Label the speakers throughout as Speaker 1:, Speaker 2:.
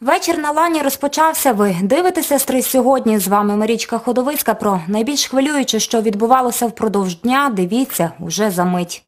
Speaker 1: Вечір на лані розпочався. Ви дивитеся сестри сьогодні. З вами Марічка Ходовицька. Про найбільш хвилююче, що відбувалося впродовж дня, дивіться уже за мить.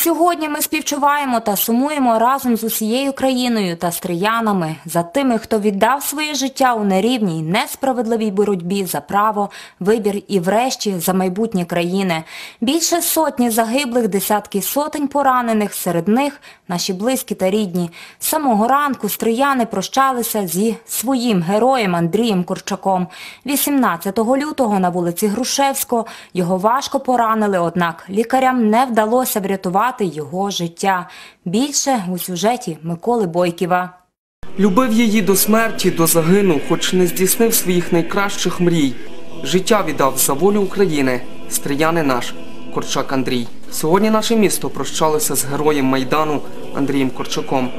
Speaker 1: Сьогодні ми співчуваємо та сумуємо разом з усією країною та стріянами за тими, хто віддав своє життя у нерівній, несправедливій боротьбі за право, вибір і врешті за майбутнє країни. Більше сотні загиблих, десятки сотень поранених, серед них наші близькі та рідні. З самого ранку стрияни прощалися зі своїм героєм Андрієм Корчаком. 18 лютого на вулиці Грушевського його важко поранили, однак лікарям не вдалося врятувати його життя. Більше у сюжеті Миколи Бойківа.
Speaker 2: Любив її до смерті, до загину, хоч не здійснив своїх найкращих мрій. Життя віддав за волю України, стріяни наш, Корчак Андрій. Сьогодні наше місто прощалося з героєм Майдану Андрієм Корчаком.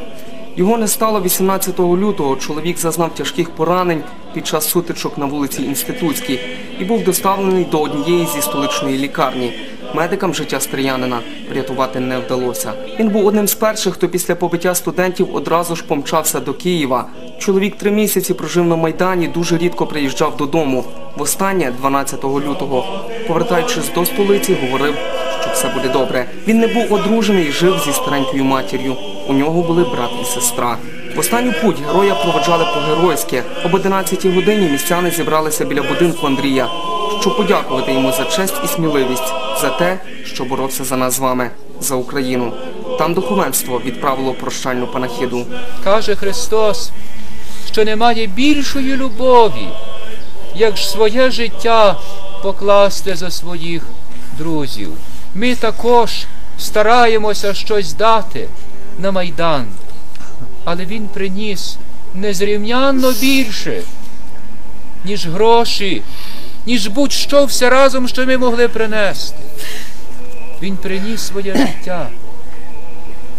Speaker 2: Його не стало 18 лютого. Чоловік зазнав тяжких поранень під час сутичок на вулиці Інститутській і був доставлений до однієї зі столичної лікарні. Медикам життя стріянина врятувати не вдалося. Він був одним з перших, хто після побиття студентів одразу ж помчався до Києва. Чоловік три місяці прожив на Майдані, дуже рідко приїжджав додому. Востаннє, 12 лютого, повертаючись до столиці, говорив, що все буде добре. Він не був одружений і жив зі старенькою матір'ю. У нього були брат і сестра. В останню путь героя проведжали по-геройськи. Об 11 годині містяни зібралися біля будинку Андрія, щоб подякувати йому за честь і сміливість, за те, що боровся за нас з вами, за Україну. Там духовенство відправило прощальну панахіду.
Speaker 3: Каже Христос, що немає більшої любові, як ж своє життя покласти за своїх друзів. Ми також стараємося щось дати на Майдан, але він приніс незрівнянно більше, ніж гроші, ніж будь-що все разом, що ми могли принести. Він приніс своє життя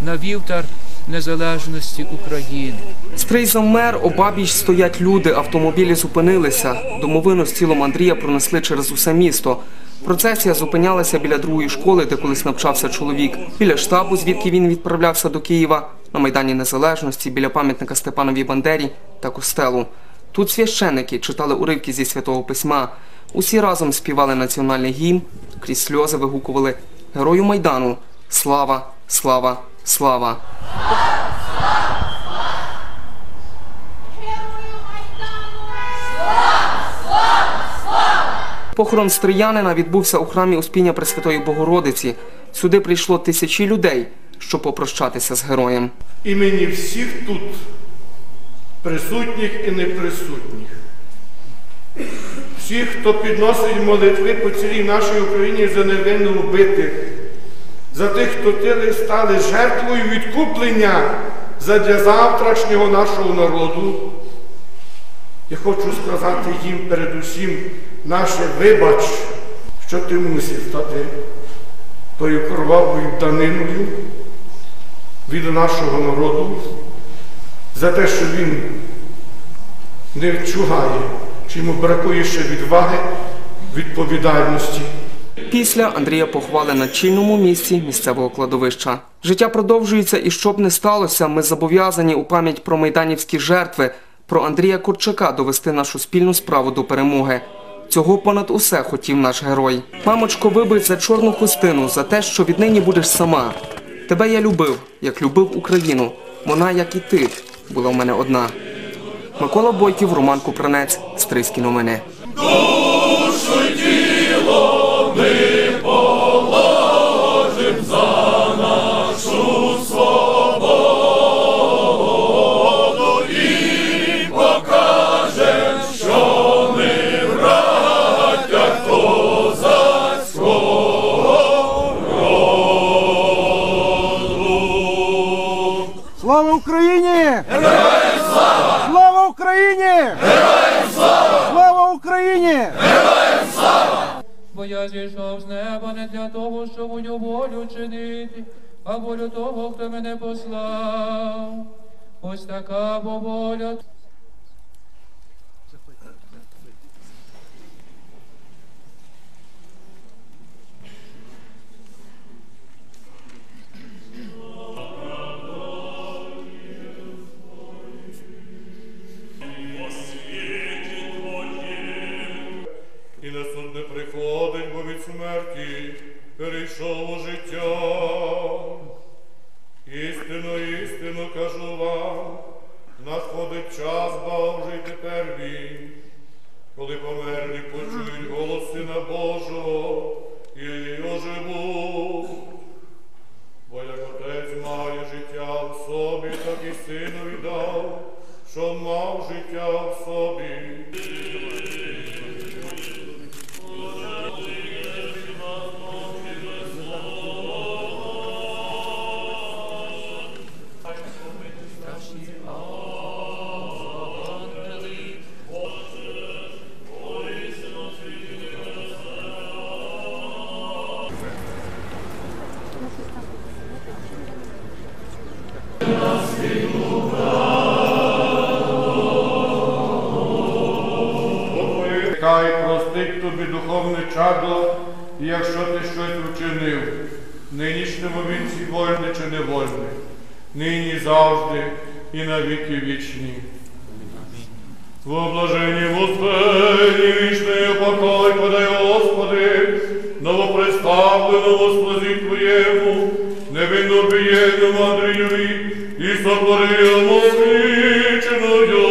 Speaker 3: на вівтар незалежності України.
Speaker 2: Стрий завмер, обабіч стоять люди, автомобілі зупинилися. Домовину з тілом Андрія пронесли через усе місто. Процесія зупинялася біля другої школи, де колись навчався чоловік, біля штабу, звідки він відправлявся до Києва, на Майдані Незалежності, біля пам'ятника Степанові Бандері та костелу. Тут священики читали уривки зі святого письма. Усі разом співали національний гімн, крізь сльози вигукували Герою Майдану. Слава, слава, слава! Похорон стріянина відбувся у храмі Успіння Пресвятої Богородиці. Сюди прийшло тисячі людей, щоб попрощатися з героєм.
Speaker 4: імені всіх тут, присутніх і неприсутніх. Всіх, хто підносить молитви по цілій нашій Україні за невинно вбитих, за тих, хто тили стали жертвою відкуплення задля завтрашнього нашого народу. Я хочу сказати їм передусім наше вибач, що ти мусив стати тою кровавою даниною від нашого народу за те, що він не вчугає, чи йому бракує ще відваги, відповідальності.
Speaker 2: Після Андрія поховали на чільному місці місцевого кладовища. Життя продовжується і щоб не сталося, ми зобов'язані у пам'ять про майданівські жертви, про Андрія Корчака довести нашу спільну справу до перемоги. Цього понад усе хотів наш герой. Мамочко, вибий за чорну хустину, за те, що віднині будеш сама. Тебе я любив, як любив Україну. Вона, як і ти, була в мене одна. Микола Бойків, Роман Купранець, Стрийські новини.
Speaker 3: а волю того, хто мене послав. Ось така воля.
Speaker 4: І на сон не приходить, бо від смерті перейшов у життя. Істину, істину кажу вам, надходить час Божий тепер він, коли померлі почують голос Сина Божого і оживуть. Бо як отець має життя в собі, так і сину віддав, що мав життя в собі. Духовне чадо, якщо ти щось вчинив, нинішньому вінці вольне чи невольне, нині завжди і на віки вічні. В облаженні в успені вічний покой подай, Господи, новоприставленому слузі Твоєму, невинно бієнному Андрієві і сотворимо вічною.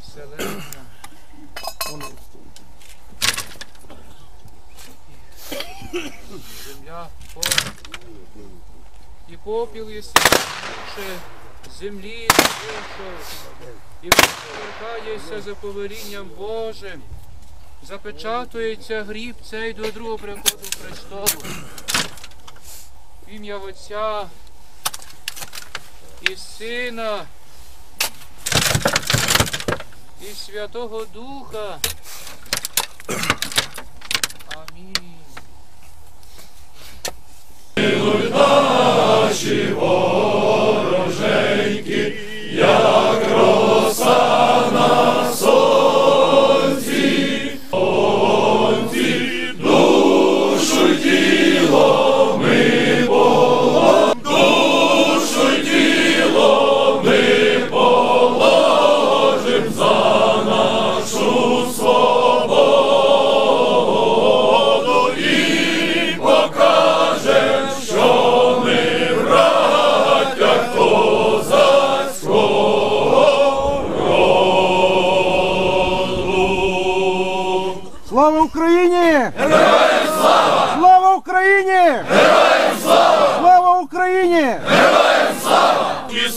Speaker 3: Вселенна. Земля попіл. І попіл єси душе, землі вийшов, і викликаєшся за повелінням Божим. Запечатується гріб цей до другого приходу Христову. В ім'я Отця і Сина і Святого Духа.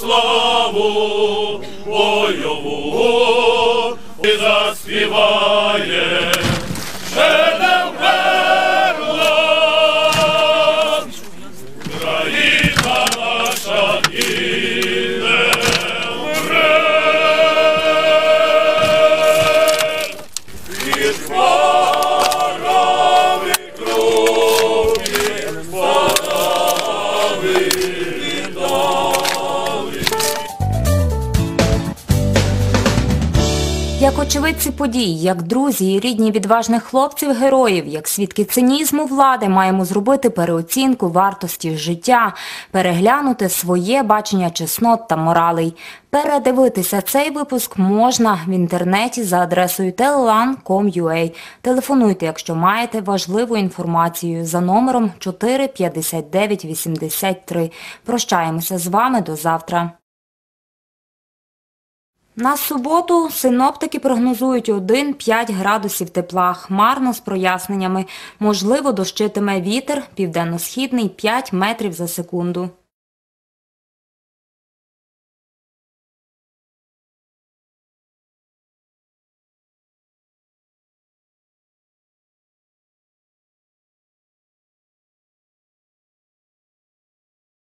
Speaker 5: Славу бойову. І заспіває. Ще не
Speaker 1: очевидці подій, як друзі і рідні відважних хлопців-героїв, як свідки цинізму влади, маємо зробити переоцінку вартості життя, переглянути своє бачення чеснот та моралей. Передивитися цей випуск можна в інтернеті за адресою telelan.com.ua. Телефонуйте, якщо маєте важливу інформацію за номером 45983. Прощаємося з вами до завтра. На суботу синоптики прогнозують 1-5 градусів тепла, хмарно з проясненнями. Можливо, дощитиме вітер, південно-східний 5 метрів за секунду.